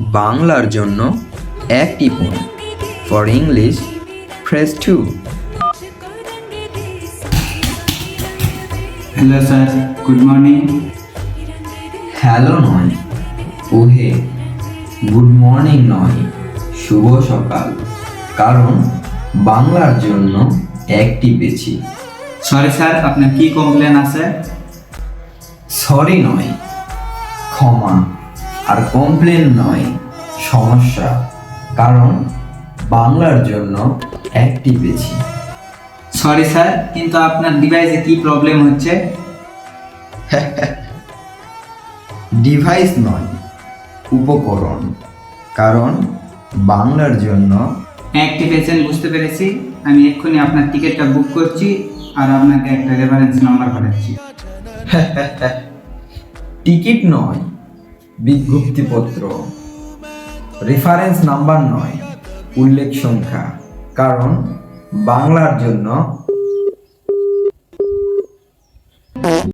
বাংলার জন্য এক টিপুন। For English press two hello sir good morning hello নয় ওহে। গুড মর্নিং নয় শুভ সকাল। কারণ বাংলার জন্য একটি পেছি সরি স্যার আপনার কি কমপ্লেন আছে? সরি নয় ক্ষমা। আর কমপ্লেন নয় সমস্যা। কারণ বাংলার জন্য একটি পেছি সরি স্যার কিন্তু আপনার ডিভাইসে কি প্রবলেম হচ্ছে? ডিভাইস নয় উপকরণ। কারণ বাংলার জন্য একটি পেশেন্ট বুঝতে পেরেছি। আমি এক্ষুনি আপনার টিকিটটা বুক করছি আর আপনাকে একটা রেফারেন্স নাম্বার পাঠাচ্ছি। টিকিট নয় বিজ্ঞপ্তিপত্র। রেফারেন্স নাম্বার নয় উল্লেখ সংখ্যা। কারণ বাংলার জন্য